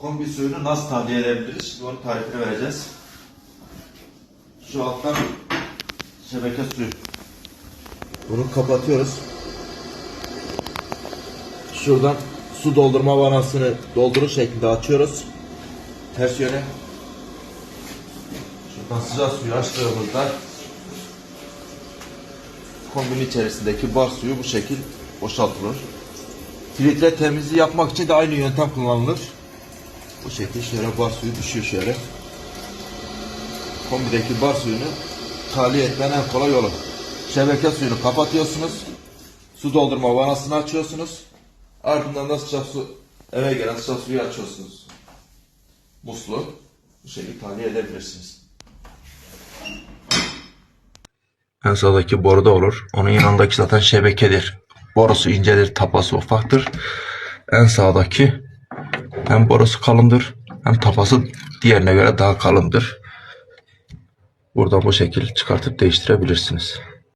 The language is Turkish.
kombi suyunu nasıl tahliye edebiliriz? Şimdi onun tarifini vereceğiz. Şu alttan şebeke suyu. Bunu kapatıyoruz. Şuradan su doldurma vanasını doldurur şeklinde açıyoruz. Ters yöne. Şuradan sıcak suyu açtığımızda kombinin içerisindeki bar suyu bu şekil boşaltılır. Filtre temizliği yapmak için de aynı yöntem kullanılır. Bu şekilde şöyle bar suyu düşüyor şöyle. Kombideki bar suyunu tahliye etmenin en kolay yolu. Şebeke suyunu kapatıyorsunuz. Su doldurma vanasını açıyorsunuz. Ardından da sıcak su eve gelen sıcak suyu açıyorsunuz. Muslu. Bu şekilde tahliye edebilirsiniz. En sağdaki boruda olur. Onun yanındaki zaten şebekedir. Borusu incedir, tapası ufaktır. En sağdaki hem borusu kalındır hem tapası diğerine göre daha kalındır. Burada bu şekil çıkartıp değiştirebilirsiniz.